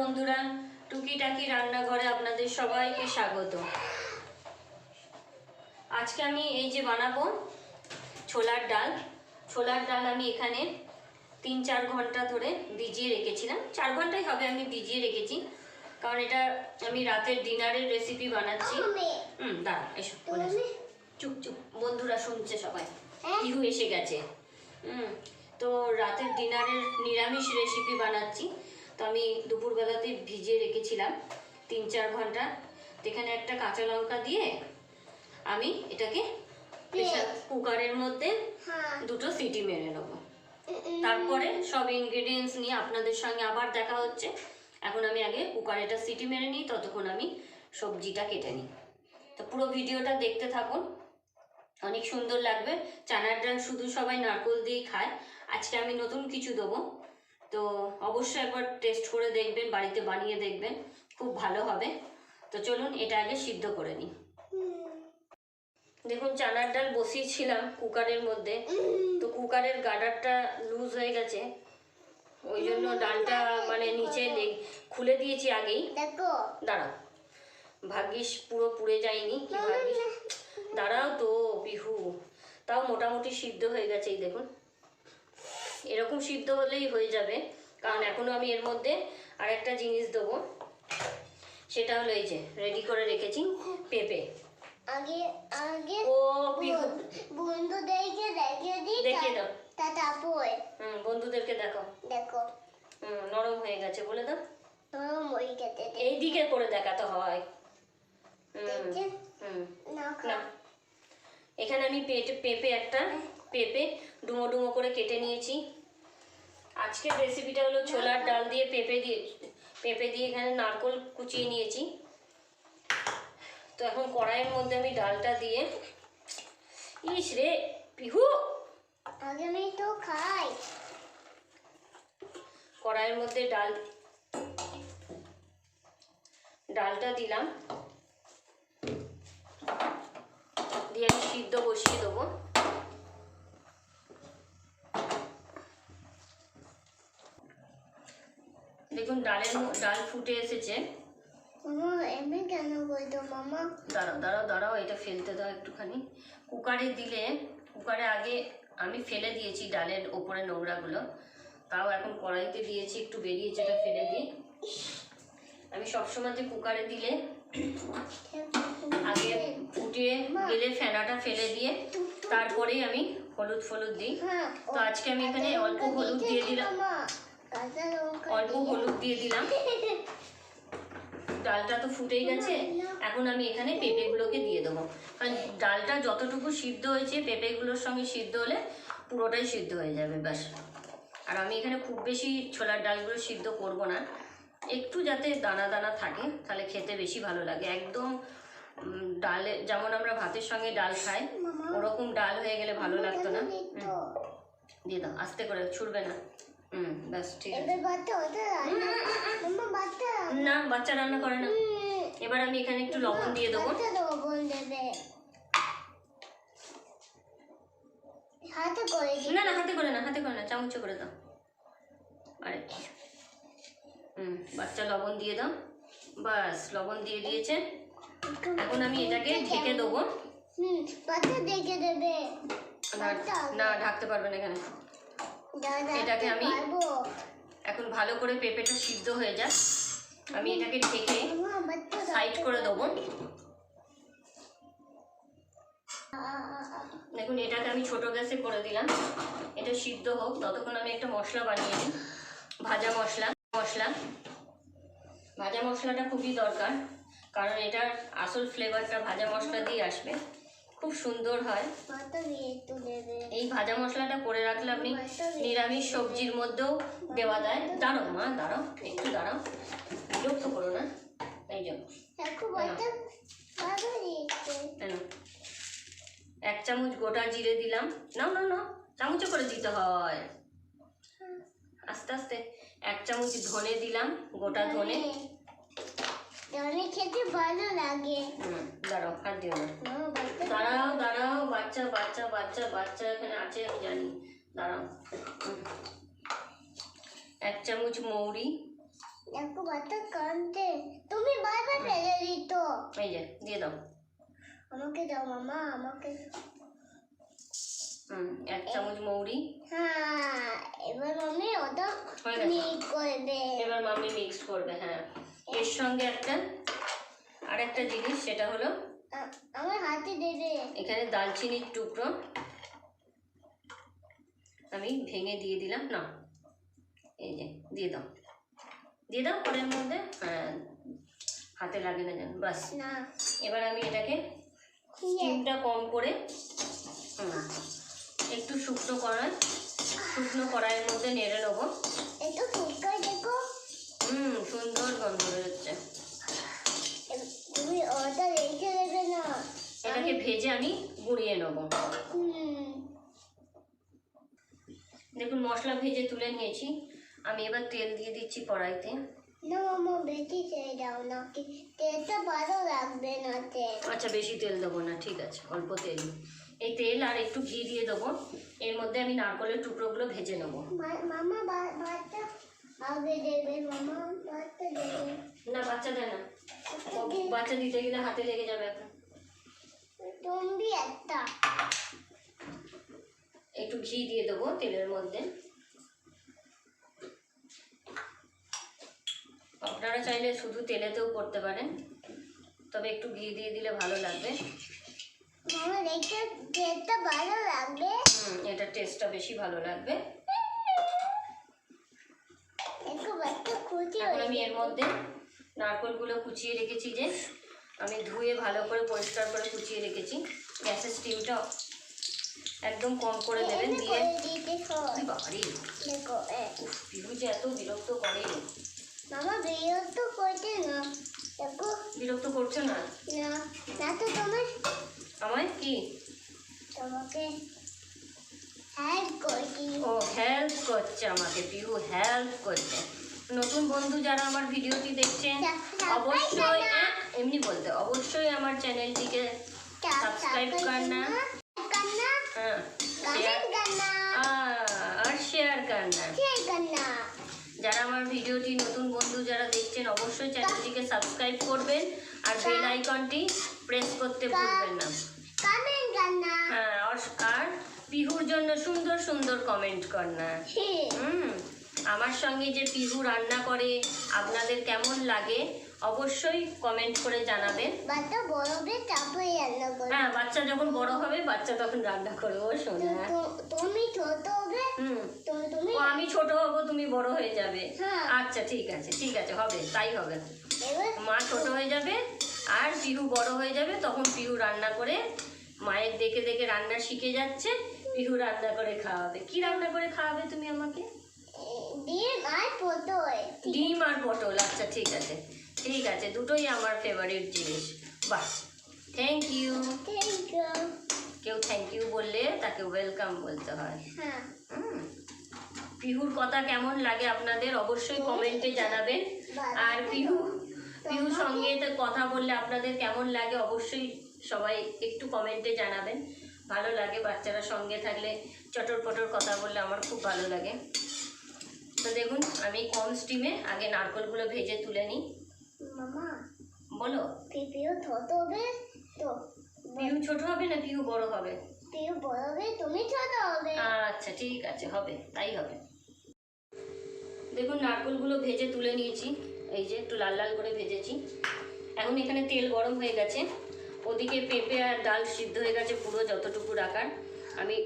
বন্ধুরা টুকিটাকি রান্নাঘরে আপনাদের সবাইকে স্বাগত। আজকে আমি এই যে বানাবো ছোলার ডাল। ছোলার ডাল আমি এখানে তিন চার ঘণ্টা ধরে ভিজিয়ে রেখেছিলাম। চার ঘন্টাই হবে আমি ভিজিয়ে রেখেছি কারণ এটা আমি রাতের ডিনারের রেসিপি বানাচ্ছি। হুম দাঁড়া এসো বলে চুপ চুপ বন্ধুরা শুনছে সবাই। ইহু এসে গেছে। হুম তো রাতের ডিনারের নিরামিষ রেসিপি বানাচ্ছি। তো আমি দুপুরবেলাতে ভিজিয়ে রেখেছিলাম তিন চার ঘণ্টা। তো এখানে একটা কাঁচা লঙ্কা দিয়ে আমি এটাকে কুকারের মধ্যে দুটো সিটি মেরে নেব। তারপরে সব ইনগ্রেডিয়েন্টস নিয়ে আপনাদের সঙ্গে আবার দেখা হচ্ছে। এখন আমি আগে কুকারে এটা সিটি মেরে নিই ততক্ষণ আমি সবজিটা কেটে নিই। তো পুরো ভিডিওটা দেখতে থাকুন। অনেক সুন্দর লাগবে। চানার ডাল শুধু সবাই নারকোল দিয়েই খায়। আজকে আমি নতুন কিছু দেবো। তো অবশ্যই একবার টেস্ট করে দেখবেন বাড়িতে বানিয়ে দেখবেন খুব ভালো হবে। তো চলুন এটা আগে সিদ্ধ করে নিই। দেখুন চানার ডাল বসিয়েছিলাম কুকারের মধ্যে। তো কুকারের গার্ডারটা লুজ হয়ে গেছে। ওই জন্য ডালটা মানে নিচে খুলে দিয়েছি আগেই। দেখো। দাঁড়াও। ভাগ্যিস পুরো পুড়ে যায়নি। কি ভাগ্যিস। দাঁড়াও তো বিহু তাও মোটামুটি সিদ্ধ হয়ে গেছে এই দেখুন। এরকম সিদ্ধ হলেই হয়ে যাবে। কারণ এখনও আমি এর মধ্যে আরেকটা জিনিস দেবো। সেটা হলো এই যে রেডি করে রেখেছি পেঁপে। আগে আগে ও বিহু বন্ধুদেরকে দেখে দিই দেখিয়ে দাও তা তারপর হুম বন্ধুদেরকে দেখো। দেখো। হুম নরম হয়ে গেছে বলে দাও। তোর মই খেতে দে এই দিকে করে দেখাতে হয়। হুম হুম। না এখানে আমি পেটে পেঁপে একটা পেঁপে ডুমো ডুমো করে কেটে নিয়েছি। আজকের রেসিপিটা হলো ছোলার ডাল দিয়ে পেঁপে দিয়ে পেঁপে দিয়ে এখানে নারকোল কুচিয়ে নিয়েছি। তো এখন কড়াইয়ের মধ্যে আমি ডালটা দিয়ে ইস রে পিহু! আগে আমি তো খাই। কড়াইয়ের মধ্যে ডাল ডালটা দিলাম। দিয়ে আমি সিদ্ধ বসিয়ে দেবো দেখুন ডালের ডাল ফুটে এসেছে। এমনি কেন বলতো মামা? দাঁড়াও দাঁড়াও দাঁড়াও এটা ফেলতে দাও একটুখানি। কুকারে দিলে কুকারে আগে আমি ফেলে দিয়েছি ডালের ওপরে নোংরাগুলো। তাও এখন কড়াইতে দিয়েছি একটু বেরিয়েছে এটা ফেলে দিই আমি সবসময় যে কুকারে দিলে আগে ফুটিয়ে গেলে ফেনাটা ফেলে দিয়ে তারপরেই আমি হলুদ ফলুদ দিই। হ্যাঁ তো আজকে আমি এখানে অল্প হলুদ দিয়ে দিলাম। অল্প হলুদ দিয়ে দিলাম। ডালটা তো ফুটেই গেছে। এখন আমি এখানে পেঁপেগুলোকে দিয়ে দেবো। কারণ ডালটা যতটুকু সিদ্ধ হয়েছে, পেঁপেগুলোর সঙ্গে সিদ্ধ হলে পুরোটাই সিদ্ধ হয়ে যাবে, ব্যাস। আর আমি এখানে খুব বেশি ছোলার ডালগুলো সিদ্ধ করব না। একটু যাতে দানা দানা থাকে, তাহলে খেতে বেশি ভালো লাগে। একদম ডালে, যেমন আমরা ভাতের সঙ্গে ডাল খাই, ওরকম ডাল হয়ে গেলে ভালো লাগতো না। দিয়ে দাও, আস্তে করে ছুটবে না। হুম ব্যাস ঠিক আছে। না বাচ্চা রান্না করে না। এবার আমি এখানে একটু লবণ দিয়ে দেবো। হাতে করে না না হাতে করে না হাতে করে না চামচে করে দাও। আরে হুম বাচ্চা লবণ দিয়ে দাও। বাস লবণ দিয়ে দিয়েছে। এখন আমি এটাকে ঢেকে দেবো। হুম বাচ্চা দেখে দেবে। না- ঢাকতে পারবে না এখানে। এটাকে আমি- এখন ভালো করে পেঁপেটা সিদ্ধ হয়ে যাক। আমি এটাকে ঢেকে সাইড করে দেবো। দেখুন এটাকে আমি ছোট গ্যাসে করে দিলাম। এটা সিদ্ধ হোক ততক্ষণ আমি একটা মশলা বানিয়ে নিই। ভাজা মশলা মশলা। ভাজা মশলাটা খুবই দরকার কারণ এটার আসল ফ্লেভারটা ভাজা মশলা দিয়ে আসবে। খুব সুন্দর হয়। এই ভাজা মশলাটা করে রাখলে আপনি নিরামিষ সবজির মধ্যেও দেওয়া যায়। দাঁড়ো মা দাঁড়াও একটু দাঁড়াও। বিরক্ত করো না। এই জন্য এক চামচ গোটা জিরে দিলাম। নাও না নাও। চামচে করে দিতে হয়। আস্তে আস্তে। এক চামচ ধনে দিলাম গোটা ধনে। ধনে খেতে ভালো লাগে হুম দাঁড়াও হাত দিও না। মামা বাচ্চা। দাঁড়াও দাঁড়াও বাচ্চা বাচ্চা বাচ্চা বাচ্চা এখানে আছে আমি জানি। দাঁড়াও। হুম। এক চামচ মৌরি। দেখো বাচ্চা কাঁদছে। তুমি বারবার ফেলে দিত। এই যে দিয়ে দাও। আমাকে দাও মামা আমাকে। হুম এক চামচ মৌরি। হ্যাঁ এবার মামি ওটা হয়ে গেছে। মিট করবে এবার মাম্মি মিক্স করবে হ্যাঁ। এর সঙ্গে একটা আর একটা জিনিস সেটা হলো আমার হাতে দেবে এখানে দালচিনির টুকরো আমি ভেঙে দিয়ে দিলাম না এই যে দিয়ে দাও। দিয়ে দাও পরের মধ্যে হ্যাঁ হাতে লাগে না যেন বাস। না। এবার আমি এটাকে স্টিমটা কম করে একটু শুকনো কড়াই শুকনো কড়াইয়ের মধ্যে নেড়ে নেব। একটু হুম সুন্দর গন্ধ বেরোচ্ছে। তুমি ওটা রেখে দেবে না। এটাকে ভেজে আমি গুঁড়িয়ে নেব। দেখুন মশলা ভেজে তুলে নিয়েছি। আমি এবার তেল দিয়ে দিচ্ছি কড়াইতে। না মামা বেশি ছেড়ে দাও না তেলটা ভালো লাগবে না তেল। আচ্ছা বেশি তেল দেবো না ঠিক আছে অল্প তেল। এই তেল আর একটু ঘি দিয়ে দেবো। এর মধ্যে আমি নারকলের টুকরোগুলো ভেজে নেব। মামা ভাতটা আগে দেবে মামা ভাতটা দেবে না বাচ্চা দেয় না। ও বাচ্চা দিতে গেলে হাতে লেগে যাবে এখন। তুমি একটা। একটু ঘি দিয়ে দেবো তেলের মধ্যে। আপনারা চাইলে শুধু তেলেতেও করতে পারেন তবে একটু ঘি দিয়ে দিলে ভালো লাগবে। ভালো লাগবে। হুম এটা টেস্টটা বেশি ভালো লাগবে একটু বাচ্চা খুশি এখন হয়ে আমি এর মধ্যে নারকলগুলো কুচিয়ে রেখেছি যে আমি ধুয়ে ভালো করে পরিষ্কার করে কুচিয়ে রেখেছি। গ্যাসের স্টিমটা একদম কম করে দেবেন দিয়ে পিহু যে এত বিরক্ত করে। মামা বিরক্ত না। বিরক্ত করছ না? না না তো তোমার। আমায়? কি? তোমাকে হেল্প করছি। ও হেল্প করছে আমাকে পিহু হেল্প করছে। নতুন বন্ধু যারা আমার ভিডিওটি দেখছেন অবশ্যই হ্যাঁ, এমনি বলতে অবশ্যই আমার চ্যানেলটিকে সাবস্ক্রাইব কর করনা আর শেয়ার করনা যারা আমার ভিডিওটি নতুন বন্ধু যারা দেখছেন অবশ্যই চ্যানেলটিকে সাবস্ক্রাইব করবেন আর বেল আইকনটি প্রেস করতে ভুলবেন না। হ্যাঁ আর বিহুর জন্য সুন্দর সুন্দর কমেন্ট কর না। হুম। আমার সঙ্গে যে পিহু রান্না করে আপনাদের কেমন লাগে অবশ্যই কমেন্ট করে জানাবেন। বাচ্চা বড় বে তারপরে রান্না করবে। হ্যাঁ বাচ্চা যখন বড় হবে বাচ্চা তখন রান্না করবে ও শোনা তো- তুমি ছোট হবে হুম। তুমি তুমি আমি ছোট হব তুমি বড় হয়ে যাবে। হ্যাঁ। আচ্ছা ঠিক আছে ঠিক আছে হবে তাই হবে। মা ছোট হয়ে যাবে আর পিহু বড় হয়ে যাবে তখন পিহু রান্না করে মায়ের দেখে দেখে রান্না শিখে যাচ্ছে পিহু রান্না করে খাওয়াবে। কি রান্না করে খাওয়াবে তুমি আমাকে? দিয়ে আর পটোয় ডিম আর পটল আচ্ছা ঠিক আছে। ঠিক আছে দুটোই আমার ফেভারিট জিনিস। বাহ থ্যাংক ইউ থ্যাংক ইউ কেউ থ্যাংক ইউ বললে তাকে ওয়েলকাম বলতে হয়। হ্যাঁ। পিহুর কথা কেমন লাগে আপনাদের অবশ্যই কমেন্টে জানাবেন। আর পিহু পিহুর সঙ্গে কথা বললে আপনাদের কেমন লাগে অবশ্যই সবাই একটু কমেন্টে জানাবেন। ভালো লাগে বাচ্চারা সঙ্গে থাকলে চটর পটর কথা বললে আমার খুব ভালো লাগে। তো দেখুন আমি কম স্টিমে আগে নারকলগুলো ভেজে তুলে নিই। মামা বলো। পিপিও ছোট হবে তো। পিহু ছোট হবে না পিহু বড় হবে? পিও বড় হবে তুমি ছোট হবে। আচ্ছা ঠিক আছে হবে তাই হবে। দেখুন নারকলগুলো ভেজে তুলে নিয়েছি। এই যে একটু লাল লাল করে ভেজেছি। এখন এখানে তেল গরম হয়ে গেছে। ওদিকে পেঁপে আর ডাল সিদ্ধ হয়ে গেছে পুরো যতটুকু রাখার। আমি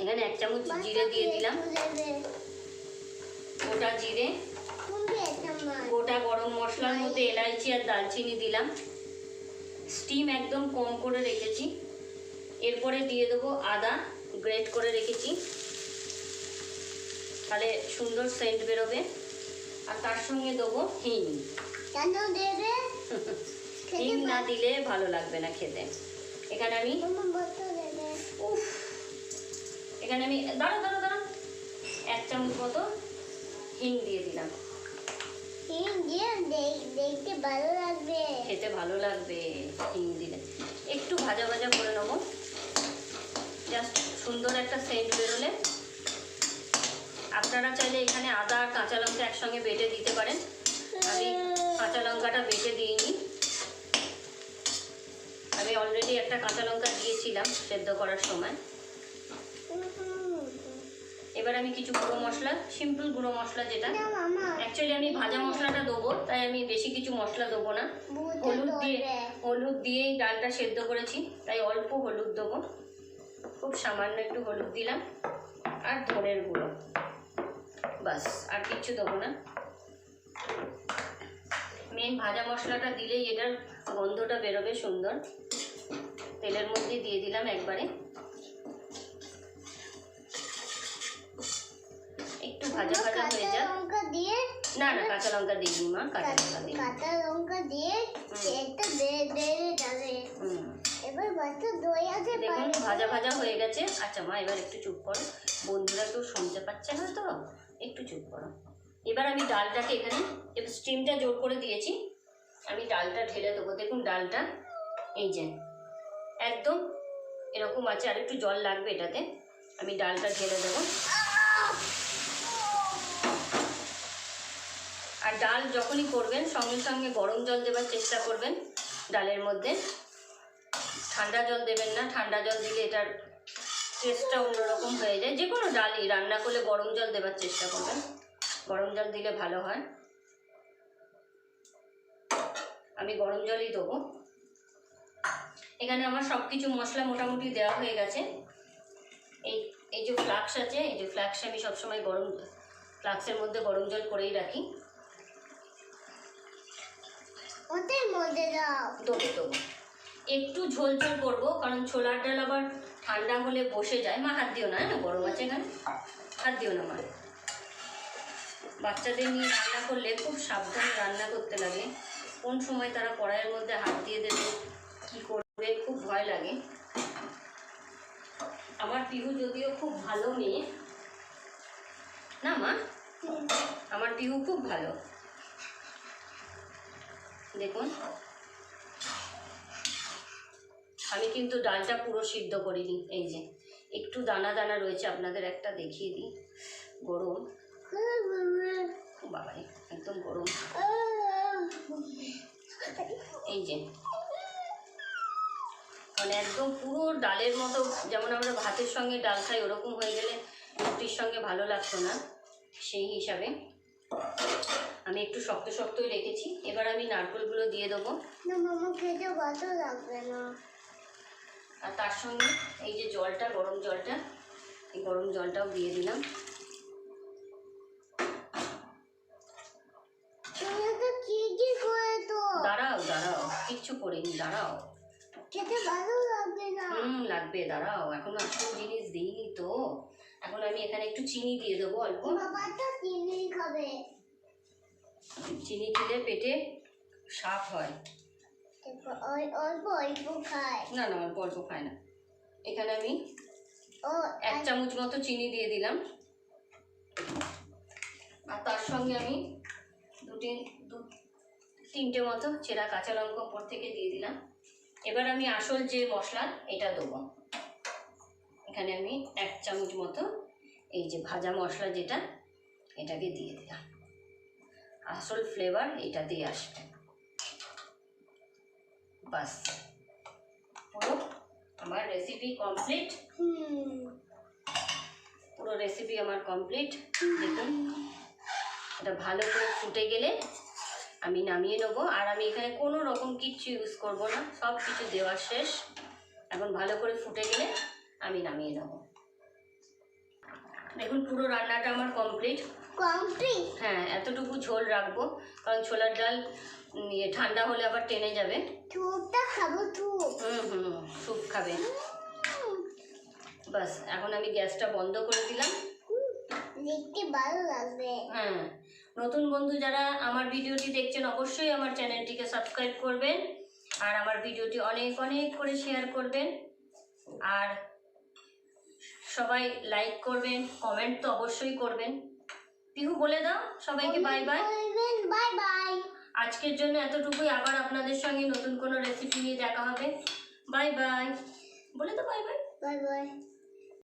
এখানে এক চামচ জিরে দিয়ে দিলাম। গোটা জিরে, গোটা গরম মশলার মধ্যে এলাইচি আর দালচিনি দিলাম। স্টিম একদম কম করে রেখেছি। এরপরে দিয়ে দেবো আদা, গ্রেট করে রেখেছি। তাহলে সুন্দর সেন্ট বেরোবে। আর তার সঙ্গে দেবো হিং। হিং না দিলে ভালো লাগবে না খেতে। এখানে আমি এখানে আমি দাঁড়া দাঁড়া দাঁড়া এক চামচ মতো হিং দিয়ে দিলাম। হিং দিয়ে দেখ- দেখতে ভালো লাগবে। খেতে ভালো লাগবে হিং দিলে। একটু ভাজা ভাজা করে নেব। জাস্ট সুন্দর একটা সেন্ট বেরোলে। আপনারা চাইলে এখানে আদা আর কাঁচা লঙ্কা একসঙ্গে বেটে দিতে পারেন। আমি কাঁচা লঙ্কাটা বেটে দিইনি। আমি অলরেডি একটা কাঁচা লঙ্কা দিয়েছিলাম সেদ্ধ করার সময়। এবার আমি কিছু গুঁড়ো মশলা সিম্পল গুঁড়ো মশলা যেটা। অ্যাকচুয়ালি আমি ভাজা মশলাটা দেবো তাই আমি বেশি কিছু মশলা দেবো না। হলুদ দিয়ে হলুদ দিয়েই ডালটা সেদ্ধ করেছি তাই অল্প হলুদ দেবো। খুব সামান্য একটু হলুদ দিলাম আর ধনের গুঁড়ো। বাস আর কিচ্ছু দেবো না। মেন ভাজা মশলাটা দিলেই এটার গন্ধটা বেরোবে সুন্দর। তেলের মধ্যে দিয়ে দিলাম একবারে। ভাজা ভাজা হয়ে কাঁচা যাক লঙ্কা দিয়ে না না কাঁচা লঙ্কা দিইনি মা কাঁচা লঙ্কা দিই কাঁচা লঙ্কা দিয়ে তেলটা বেড়ে বেড়ে যাবে এবার বাচ্চা দই আছে দেখুন ভাজা ভাজা হয়ে গেছে। আচ্ছা মা এবার একটু চুপ করো। বন্ধুরা কেউ শুনতে পাচ্ছে না তো? একটু চুপ করো। এবার আমি ডালটাকে এখানে এবার স্টিমটা জোর করে দিয়েছি। আমি ডালটা ঢেলে দেবো। দেখুন ডালটা এই যে একদম এরকম আছে। আর একটু জল লাগবে এটাতে। আমি ডালটা ঢেলে দেবো। আর ডাল যখনই করবেন, সঙ্গে সঙ্গে গরম জল দেবার চেষ্টা করবেন ডালের মধ্যে। ঠান্ডা জল দেবেন না, ঠান্ডা জল দিলে এটার টেস্টটা অন্যরকম হয়ে যায়। যে কোনো ডালই রান্না করলে গরম জল দেবার চেষ্টা করবেন। গরম জল দিলে ভালো হয়। আমি গরম জলই দেবো। এখানে আমার সব কিছু মশলা মোটামুটি দেওয়া হয়ে গেছে। এই এই যে ফ্লাক্স আছে, এই যে ফ্লাক্সে আমি সবসময় গরম ফ্লাক্সের মধ্যে গরম জল করেই রাখি। মধ্যে দাও। দেবো দেবো। একটু ঝোল ঝোল করব কারণ ছোলার ডাল আবার ঠান্ডা হলে বসে যায়। মা হাত দিও না হ্যাঁ? গরম আছে এখানে? হাত দিও না মা। বাচ্চাদের নিয়ে রান্না করলে খুব সাবধানে রান্না করতে লাগে। কোন সময় তারা কড়াইয়ের মধ্যে হাত দিয়ে দেবে কী করবে খুব ভয় লাগে। আমার পিহু যদিও খুব ভালো মেয়ে। না মা? আমার পিহু খুব ভালো। দেখুন। আমি কিন্তু ডালটা পুরো সিদ্ধ করিনি, এই যে। একটু দানা দানা রয়েছে, আপনাদের একটা দেখিয়ে দিই। গরম। ও বাবারে, একদম গরম। এই যে। মানে একদম পুরো ডালের মতো, যেমন আমরা ভাতের সঙ্গে ডাল খাই, ওরকম হয়ে গেলে রুটির সঙ্গে ভালো লাগতো না। সেই হিসাবে আমি একটু শক্ত শক্তই রেখেছি। এবার আমি নারকেলগুলো দিয়ে দেবো। লাগবে না। আর তার সঙ্গে এই যে জলটা গরম জলটা এই গরম জলটাও দিয়ে দিলাম। দাঁড়াও দাঁড়াও কিচ্ছু করিনি দাঁড়াও। খেতে ভালো লাগবে না। হুম লাগবে দাঁড়াও এখন আসল জিনিস দিইনি তো। এখন আমি এখানে একটু চিনি দিয়ে দেবো অল্প। চিনি খাবে। চিনি দিলে পেটে সাপ হয়। অল্প অল্প খায়। না না অল্প অল্প খায় না। এখানে আমি ও এক চামচ মতো চিনি দিয়ে দিলাম। আর তার সঙ্গে আমি দুটি দু তিনটে মতো চেরা কাঁচা লঙ্কা উপর থেকে দিয়ে দিলাম। এবার আমি আসল যে মশলা এটা দেবো। এখানে আমি এক চামচ মতো এই যে ভাজা মশলা যেটা, এটাকে দিয়ে দিলাম। আসল ফ্লেভার এটা দিয়ে আসবে। বাস। পুরো আমার রেসিপি কমপ্লিট পুরো রেসিপি আমার কমপ্লিট দেখুন। এটা ভালো করে ফুটে গেলে আমি নামিয়ে নেব। আর আমি এখানে কোনো রকম কিচ্ছু ইউজ করব না। সব কিছু দেওয়া শেষ। এখন ভালো করে ফুটে গেলে আমি নামিয়ে নেব। দেখুন পুরো রান্নাটা আমার কমপ্লিট কমপ্লিট হ্যাঁ এতটুকু ঝোল রাখব কারণ ছোলার ডাল ইয়ে ঠান্ডা হলে আবার টেনে যাবে। থুপটা খাব থুপ হুম হুম স্যুপ খাবে। বাস এখন আমি গ্যাসটা বন্ধ করে দিলাম। দেখতে ভালো লাগবে। হ্যাঁ নতুন বন্ধু যারা আমার ভিডিওটি দেখছেন অবশ্যই আমার চ্যানেলটিকে সাবস্ক্রাইব করবেন। আর আমার ভিডিওটি অনেক অনেক করে শেয়ার করবেন। আর সবাই লাইক করবেন কমেন্ট তো অবশ্যই করবেন। পিহু বলে দাও সবাইকে বাই বাই বাই বাই আজকের জন্য এতটুকুই আবার আপনাদের সঙ্গে নতুন কোনো রেসিপি নিয়ে দেখা হবে। বাই বাই বলে দাও বাই বাই বাই বাই